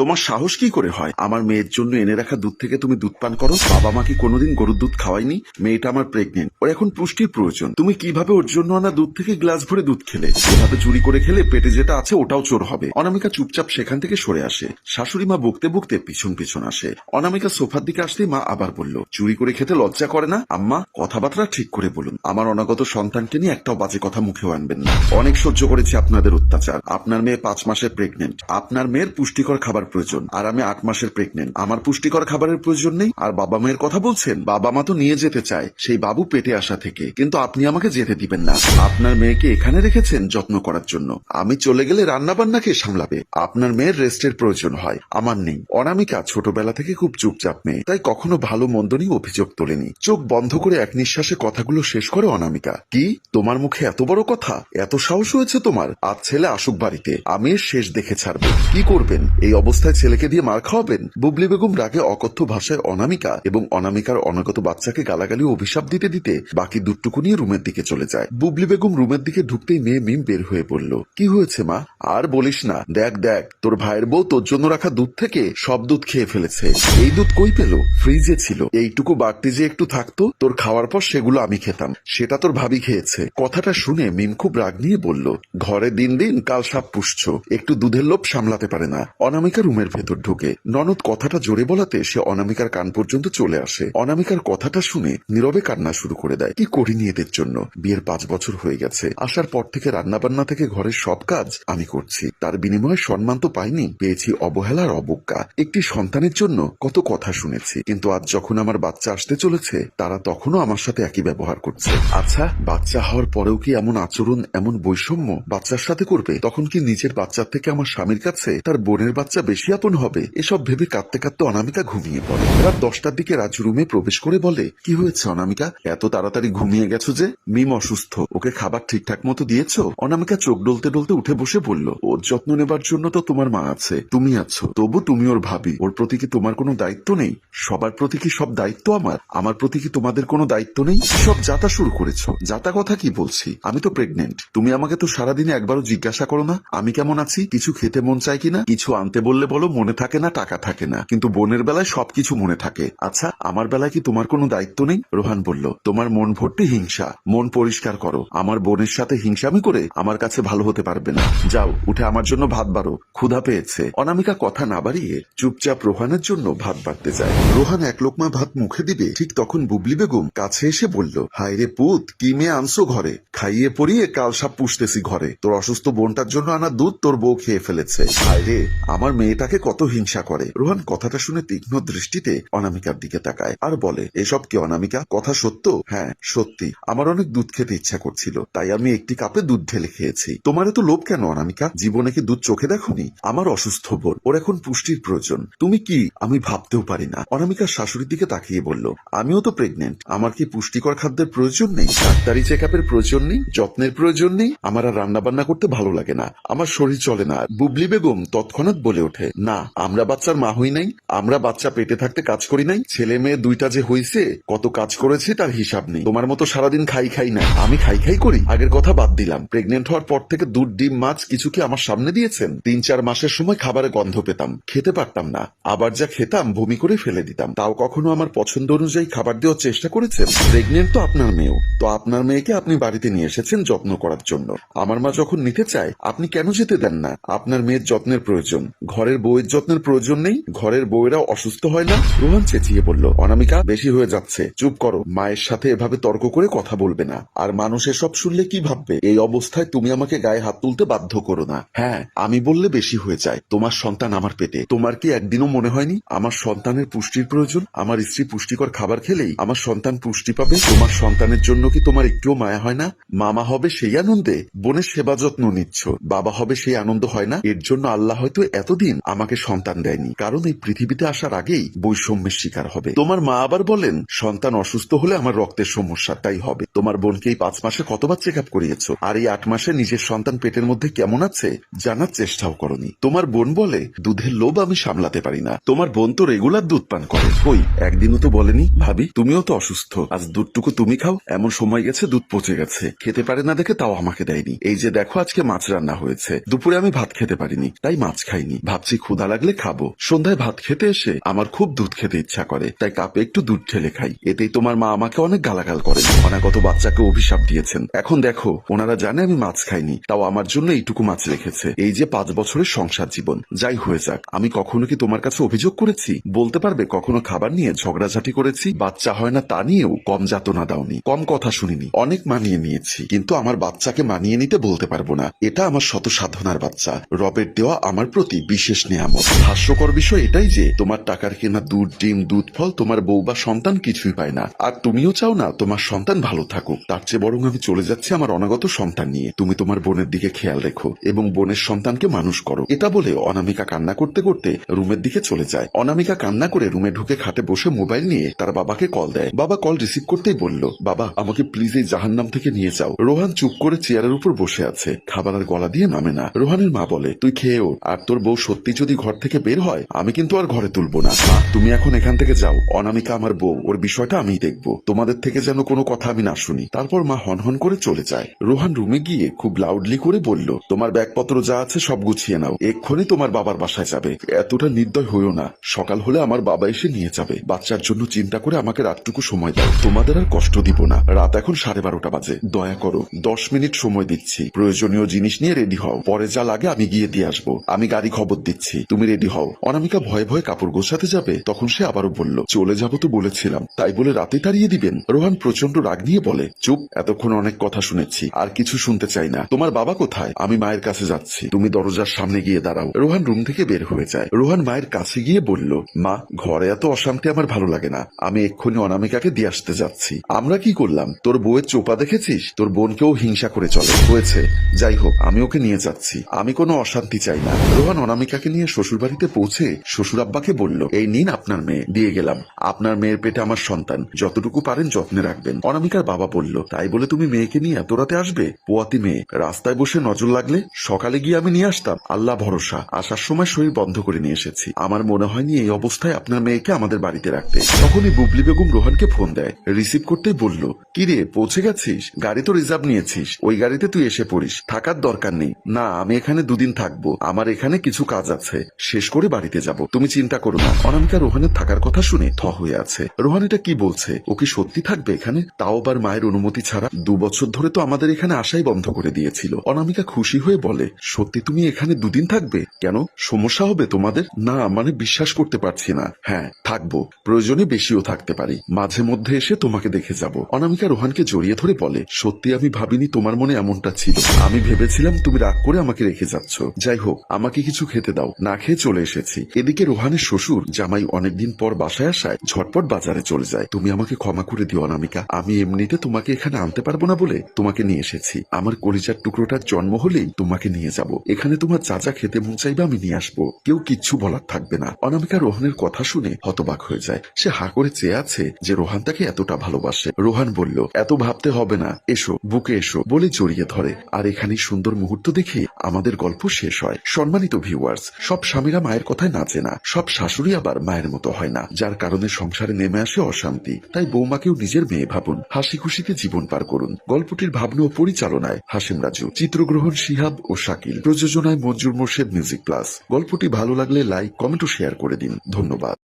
তোমার সাহস কি করে হয়? আমার মেয়ের জন্য এনে রাখা দুধ থেকে তুমি দুধ পান করো? বাবা মা কি কোনোদিন গরুর দুধ খাওয়াইনি মেয়েটা আমার প্রেগনেন্ট ওর এখন পুষ্টির প্রয়োজন। তুমি কীভাবে ওর জন্য আনা দুধ থেকে গ্লাস ভরে দুধ খেলে? এভাবে চুরি করে খেলে, পেটে যেটা আছে ওটাও চোর হবে। অনামিকা চুপচাপ সেখান থেকে সরে আসে। শাশুড়ি মা বকতে বকতে পিছন পিছন আসে। অনামিকা সোফার দিকে আসতেই মা আবার বলল, চুরি করে খেতে লজ্জা করে না? আম্মা, কথাবার্তা ঠিক করে বলুন। আমার অনাগত সন্তানকে নিয়ে একটাও বাজে কথা মুখেও আনবেন না। অনেক সহ্য করেছি আপনাদের অত্যাচার। আপনার মেয়ে পাঁচ মাসের প্রেগনেন্ট আপনার মেয়ের পুষ্টিকর খাবার প্রয়োজন। আর আমি আট মাসের প্রেগনেন্ট আমার পুষ্টিকর খাবারের প্রয়োজন নেই। আর বাবা মায়ের কথা বলছেন, বাবা মা তো নিয়ে যেতে চায়, সেই বাবু পেটে আসা থেকে। কিন্তু আপনি আমাকে যেতে দিবেন না। আপনার মেয়েকে এখানে রেখেছেন যত্ন করার জন্য। আমি চলে গেলে রান্না বান্না কে সামলাবে? আপনার মেয়ের রেস্টের প্রয়োজন হয়। আমার নেই। অনামিকা ছোটবেলা থেকে খুব চুপচাপ মেয়ে। তাই কখনো ভালো মন্দ নিয়ে অভিযোগ তোলেনি। চোখ বন্ধ করে এক নিঃশ্বাসে কথাগুলো শেষ করে অনামিকা। কি? তোমার মুখে এত বড় কথা? এত সাহস হয়েছে তোমার? আজ ছেলে আসুক বাড়িতে। আমি শেষ দেখে ছাড়বো। কি করবেন? এই অবস্থায় ছেলেকে দিয়ে মার খাওয়াবেন। বুবলি বেগম রাগে অকথ্য ভাষায় অনামিকা এবং অনামিকার অনাগত বাচ্চাকে গালাগালি অভিশাপ দিতে দিতে বাকি দুটুকু নিয়ে রুমের দিকে চলে যায়। বুবলি বেগম রুমের দিকে ঢুকতেই মেয়ে মিম বের হয়ে পড়ল কি হয়েছে মা? আর বলিস না। দেখ দেখ, তোর ভাইয়ের বউ তোর জন্য রাখা দুধ থেকে সব দুধ খেয়ে ফেলেছে। এই দুধ কই পেল? ফ্রিজে ছিল। এইটুকু বাড়তি যে একটু থাকতো, তোর খাওয়ার পর সেগুলো আমি খেতাম। সেটা তোর ভাবি খেয়েছে। কথাটা শুনে মিম খুব রাগ নিয়ে বলল, ঘরে দিন দিন কাল সাপ পুষছ। একটু দুধের লোভ সামলাতে পারে না। অনামিকা রুমের ভেতর ঢুকে। ননদ কথাটা জোরে বলাতে সে অনামিকার কান পর্যন্ত চলে আসে। অনামিকার কথাটা শুনে নীরবে কান্না শুরু করে দেয়। কি করিনি এদের জন্য? বিয়ের পাঁচ বছর হয়ে গেছে। আসার পর থেকে রান্না বান্না থেকে ঘরের সব কাজ আমি করছি। তার বিনিময়ে সম্মান তো পাইনি। পেয়েছি অবহেলার অবজ্ঞা। একটি সন্তানের জন্য কত কথা শুনেছি। কিন্তু আজ যখন আমার বাচ্চা আসতে চলেছে, তারা তখনও আমার সাথে একই ব্যবহার করছে। আচ্ছা বাচ্চা হওয়ার পরেও কি এমন আচরণ, এমন বৈষম্য বাচ্চার সাথে করবে? তখন কি নিজের বাচ্চার থেকে আমার স্বামীর কাছে তার বোনের বাচ্চা বেশি আপন হবে। এসব ভেবে কাঁদতে কাঁদতে অনামিকা ঘুমিয়ে পড়ে। রাত দশটার দিকে রাজ রুমে প্রবেশ করে বলে, কি হয়েছে অনামিকা? এত তাড়াতাড়ি ঘুমিয়ে গেছো যে? মিম অসুস্থ। ওকে খাবার ঠিকঠাক মতো দিয়েছ? অনামিকা চোখ ডলতে ডলতে উঠে বসে বলল, ওর যত্ন নেবার জন্য তো তোমার মা আছে, তুমি আছো। তবু তুমি ওর ভাবি। ওর প্রতি কি তোমার কোনো দায়িত্ব নেই? সবার প্রতি কি সব দায়িত্ব আমার? আমার প্রতি কি তোমাদের কোনো দায়িত্ব নেই? সব যাতা শুরু করেছ। যাতা কথা কি বলছি? আমি তো প্রেগনেন্ট তুমি আমাকে তো সারাদিনে একবারও জিজ্ঞাসা করো না। আমি কেমন আছি? কিছু খেতে মন চাই কিনা? কিছু আনতে বললে বলো, মনে থাকে না, টাকা থাকে না। কিন্তু বোনের বেলায় সবকিছু মনে থাকে। আচ্ছা আমার বেলায় কি তোমার কোনো দায়িত্ব নেই? রোহান বলল, তোমার মন ভর্তি হিংসা। মন পরিষ্কার করো। আমার বোনের সাথে হিংসামি করে আমার কাছে ভালো হতে পারবে না। যাও, উঠে আমার জন্য ভাত বাড়ো। ক্ষুধা পেয়েছে। অনামিকা কথা না বাড়িয়ে চুপচাপ রোহানের জন্য ভাত বাড়তে যায়। রোহান এক লোকমা ভাত মুখে দিবে। ঠিক তখন বুবলি বেগম কাছে এসে বলল, হায় রে পুত, কি মেয়ে আনছো ঘরে? খাইয়ে পরিয়ে কাল সাপ পুষতেছি ঘরে। তোর অসুস্থ বোনটার জন্য আনা দুধ তোর বউ খেয়ে ফেলেছে। হায় রে, আমার মেয়েটাকে কত হিংসা করে। রোহান কথাটা শুনে তীক্ষ্ণ দৃষ্টিতে অনামিকার দিকে তাকায় আর বলে, এসব কি অনামিকা? কথা সত্য? হ্যাঁ সত্যি। আমার অনেক দুধ খেতে ইচ্ছা করছিল, তাই আমি একটি কাপে দুধ ঢেলে খেয়েছি। তোমার এত লোভ কেন অনামিকা? জীবনে কি দুধ চোখে দেখোনি? আমার অসুস্থ বোন, ওর এখন পুষ্টির প্রয়োজন। তুমি কি? আমি ভাবতেও পারি না। অনামিকা শাশুড়ির দিকে তাকিয়ে বলল, আমিও তো প্রেগনেন্ট আমার কি পুষ্টিকর খাদ্যের প্রয়োজন নেই? ডাক্তারি চেক আপের প্রয়োজন নেই? যত্নের প্রয়োজন নেই? আমার আর রান্না বান্না করতে ভালো লাগে না। আমার শরীর চলে না। বুবলি বেগম তৎক্ষণাৎ বলে ওঠে না, আমরা বাচ্চার মা হই নাই, আমরা বাচ্চা পেটে থাকতে কাজ করি নাই, ছেলে মেয়ে দুইটা যে হইছে, কত কাজ করেছে তার হিসাব নেই। তোমার মতো সারাদিন খাই খাই না। আমি খাই খাই করি। আগের কথা বাদ দিলাম। প্রেগনেন্ট হওয়ার পর থেকে দুধ, ডিম, মাছ কিছু কি আমার সামনে দিয়েছেন? তিন, চার মাসের সময় খাবারে গন্ধ পেতাম। খেতে পারতাম না। আবার যা খেতাম, বমি করে ফেলে দিতাম। তাও কখনো আমার পছন্দ অনুযায়ী খাবার দেওয়ার চেষ্টা করেছেন? প্রেগনেন্ট তো আপনার মেয়েও। তো আপনার মেয়েকে আপনি বাড়িতে নিয়ে এসেছেন যত্ন করার জন্য। আমার মা যখন নিতে চায়, আপনি কেন যেতে দেন না? আপনার মেয়ের যত্নের প্রয়োজন। ঘরের বউয়ের যত্নের প্রয়োজন নেই, ঘরের বউয়েরা অসুস্থ হয় না। রোহান চেঁচিয়ে বলল, অনামিকা, বেশি হয়ে যাচ্ছে। চুপ করো, মায়ের সাথে এভাবে তর্ক করে কথা বলবে না। আর মানুষ এসব শুনলে কি ভাববে? এই অবস্থায় তুমি আমাকে গায়ে হাত তুলতে বাধ্য করো না। হ্যাঁ আমি বললে বেশি হয়ে যায়। তোমার সন্তান আমার পেটে। তোমার কি একদিনও মনে হয়নি? আমার সন্তানের পুষ্টির প্রয়োজন। আমার স্ত্রী পুষ্টিকর খাবার খেলেই আমার সন্তান পুষ্টি পাবে। তোমার সন্তানের জন্য কি তোমার একটুও মায়া হয় না? মামা হবে সেই আনন্দে। বোনের সেবা যত্ন নিচ্ছ। বাবা হবে সেই আনন্দ হয় না। এর জন্য আল্লাহ হয়তো এতদিন আমাকে সন্তান দেয়নি। কারণ এই পৃথিবীতে আসার আগেই বৈষম্যের শিকার হবে। তোমার মা আবার বলেন, সন্তান অসুস্থ হলে আমার রক্তের সমস্যা তাই হবে। তোমার বোনকে এই পাঁচ মাসে কতবার চেক আপ করিয়েছো? আর এই আট মাসে নিজের সন্তান পেটের মধ্যে কেমন আছে, জানার চেষ্টাও করনি। তোমার বোন বলে, দুধের লোভ আমি সামলাতে পারি না। তোমার বোন তো রেগুলার দুধ পান করে। কই, একদিনও তো বলেনি? ভাবি, তুমিও তো অসুস্থ। আজ দুধটুকু তুমি খাও। এমন সময় গেছে, দুধ পচে গেছে। খেতে পারে না দেখে তাও আমাকে দেয়নি। এই যে দেখো, আজকে মাছ রান্না হয়েছে। দুপুরে আমি ভাত খেতে পারিনি, তাই মাছ খাইনি। ভাবছি ভাবছি ক্ষুধা লাগলে খাব। সন্ধ্যায় ভাত খেতে এসে আমার খুব দুধ খেতে ইচ্ছা করে, তাই কাপে একটু দুধ ঢেলে খাই। এতেই তোমার মা আমাকে অনেক গালাগাল করেন। অনাগত বাচ্চাকে অভিশাপ দিয়েছেন। এখন দেখো, ওনারা জানে আমি মাছ খাইনি, তাও আমার জন্য এইটুকু মাছ রেখেছে। এই যে পাঁচ বছরের সংসার জীবন, যাই হয়ে যাক, আমি কখনো কি তোমার কাছে অভিযোগ করেছি? বলতে পারবে, কখনো খাবার নিয়ে ঝগড়াঝাটি করেছি? বাচ্চা হয় না তা নিয়েও কম যাতনা দাওনি, কম কথা শুনিনি, অনেক মানিয়ে নিয়েছি। কিন্তু আমার বাচ্চাকে মানিয়ে নিতে বলতে পারব না। এটা আমার শত সাধনার বাচ্চা। রবের দেওয়া আমার প্রতি বিশেষ নিয়ামত। হাস্যকর বিষয় এটাই যে, তোমার টাকার কেনা দুধ, ডিম, দুধ, ফল, তোমার বউ বা সন্তান কিছুই পায় না। আর তুমিও চাও না তোমার সন্তান ভালো থাকুক। তার চেয়ে বরং আমি চলে যাচ্ছি আমার অনাগত সন্তান নিয়ে। তুমি তোমার বোনের দিকে খেয়াল রেখো এবং বোনের সন্তানকে মানুষ করো। এটা বলে অনামিকা কান্না করতে করতে রুমের দিকে চলে যায়। অনামিকা কান্না করে রুমে ঢুকে খাটে বসে মোবাইল নিয়ে তার বাবাকে কল দেয়। বাবা কল রিসিভ করতেই বলল, বাবা, আমাকে প্লিজ এই জাহান্নাম থেকে নিয়ে যাও। রোহান চুপ করে চেয়ারের উপর বসে আছে। খাবার আর গলা দিয়ে নামে না। রোহানের মা বলে, তুই খেয়ে ওঠ, আর তোর বউ সত্যি যদি ঘর থেকে বের হয়, আমি কিন্তু আর ঘরে তুলবো না। তুমি এখন এখান থেকে যাও। অনামিকা আমার বউ, ওর বিষয়টা আমি দেখব। তোমাদের থেকে যেন কোনো কথা আমি না শুনি। তারপর মা হনহন করে চলে যায়। রোহান রুমে গিয়ে খুব লাউডলি করে বলল, তোমার ব্যাগপত্র যা আছে সব গুছিয়ে নাও। এক্ষুনি তোমার বাবার বাসায় যাবে। এতটা নির্দয় হইও না। সকাল হলে আমার বাবা এসে নিয়ে যাবে। বাচ্চার জন্য চিন্তা করে আমাকে রাতটুকু সময় দাও। তোমাদের আর কষ্ট দিব না। রাত এখন সাড়ে বারোটা বাজে। দয়া করো, দশ মিনিট সময় দিচ্ছি। প্রয়োজনীয় জিনিস নিয়ে রেডি হও। পরে যা লাগে আমি গিয়ে দিয়ে আসব। আমি গাড়ি খবর দিচ্ছি। তুমি রেডি হও। অনামিকা ভয়ে ভয়ে কাপড় গোছাতে যাবে, তখন সে আবারও বলল, চলে যাব তো বলেছিলাম। তাই বলে রাতে তাড়িয়ে দিবেন। রোহান প্রচণ্ড রাগ নিয়ে বলে, চুপ, এতক্ষণ অনেক কথা শুনেছি, আর কিছু শুনতে চাই না। তোমার বাবা কোথায়? আমি মায়ের কাছে যাচ্ছি। তুমি দরজার সামনে গিয়ে দাঁড়াও। রোহান রুম থেকে বের হয়ে যায়। রোহান মায়ের কাছে গিয়ে বলল, মা, ঘরে এত অশান্তি আমার ভালো লাগে না। আমি এক্ষুনি অনামিকাকে দিয়ে আসতে যাচ্ছি। আমরা কি করলাম? তোর বউয়ের চোপা দেখেছিস? তোর বোনকেও হিংসা করে চলে। হয়েছে। যাই হোক, আমি ওকে নিয়ে যাচ্ছি। আমি কোনো অশান্তি চাই না। রোহান অনামিকাকে নিয়ে শ্বশুর বাড়িতে পৌঁছে শ্বশুর আব্বাকে বলল, এই নিন আপনার মেয়ে, দিয়ে গেলাম। আপনার মেয়ের পেটে আমার সন্তান, যতটুকু পারেন যত্নে রাখবেন। অনামিকার বাবা বলল, তাই বলে তুমি মেয়েকে নিয়ে এত রাতে আসবে? পোয়াতি মেয়ে, রাস্তায় বসে নজর লাগলে সকালে গিয়ে আমি নিয়ে আসতাম। আল্লাহ ভরসা, আসার সময় শরীর বন্ধ করে নিয়ে এসেছি। আমার মনে হয়নি এই অবস্থায় আপনার মেয়েকে আমাদের বাড়িতে রাখতে। তখনই বুবলি বেগম রোহানকে ফোন দেয়। রিসিভ করতেই বলল কি রে পৌঁছে গেছিস? গাড়ি তো রিজার্ভ নিয়েছিস। ওই গাড়িতে তুই এসে পড়িস, থাকার দরকার নেই। না, আমি এখানে দুদিন থাকব। আমার এখানে কিছু কাজ আছে শেষ করে বাড়িতে যাব। তুমি চিন্তা করো না। অনামিকা রোহানের থাকার কথা শুনে থ হয়ে আছে। রোহান এটা কি বলছে? ও কি সত্যি থাকবে এখানে? তাও আবার মায়ের অনুমতি ছাড়া? দু বছর ধরে তো আমাদের এখানে আসাই বন্ধ করে দিয়েছিল। অনামিকা খুশি হয়ে বলে, সত্যি তুমি এখানে দুদিন থাকবে? কেন? সমস্যা হবে তোমাদের? না মানে বিশ্বাস করতে পারছি না। হ্যাঁ থাকব। প্রয়োজনে বেশিও থাকতে পারি। মাঝে মধ্যে এসে তোমাকে দেখে যাব। অনামিকা রোহানকে জড়িয়ে ধরে বলে, সত্যি আমি ভাবিনি তোমার মনে এমনটা ছিল। আমি ভেবেছিলাম তুমি রাগ করে আমাকে রেখে যাচ্ছ। যাই হোক, আমাকে কিছু খেতে দাও। না খেয়ে চলে এসেছি। এদিকে রোহানের শ্বশুর জামাই অনেকদিন পর বাসায় আসায় ঝটপট বাজারে চলে যায়। তুমি আমাকে ক্ষমা করে দিও, অনামিকা। আমি এমনিতে তোমাকে এখানে আনতে পারব না বলে তোমাকে নিয়ে এসেছি। আমার কলিজার টুকরোটার জন্ম হলেই তোমাকে নিয়ে যাব। এখানে তোমার যা খেতে মন চাইবে আমি নিয়ে আসব। কেউ কিচ্ছু বলার থাকবে না। অনামিকা রোহানের কথা শুনে হতবাক হয়ে যায়। সে হা করে চেয়ে আছে যে রোহান তাকে এতটা ভালোবাসে। রোহান বলল, এত ভাবতে হবে না। এসো, বুকে এসো, বলে জড়িয়ে ধরে। আর এখানে সুন্দর মুহূর্ত দেখে আমাদের গল্প শেষ হয়। সম্মানিত ভিউয়ার্স সব স্বামীরা মায়ের কথায় নাচে না। সব শাশুড়ি আবার মায়ের মতো হয় না। যার কারণে সংসারে নেমে আসে অশান্তি। তাই বৌমাকেও নিজের মেয়ে ভাবুন। হাসি খুশিতে জীবন পার করুন। গল্পটির ভাবনা ও পরিচালনায় হাসিম রাজু, চিত্রগ্রহণ শিহাব ও শাকিল, প্রযোজনায় মঞ্জুর মোর্শেদ মিউজিক প্লাস। গল্পটি ভালো লাগলে লাইক, কমেন্ট ও শেয়ার করে দিন। ধন্যবাদ।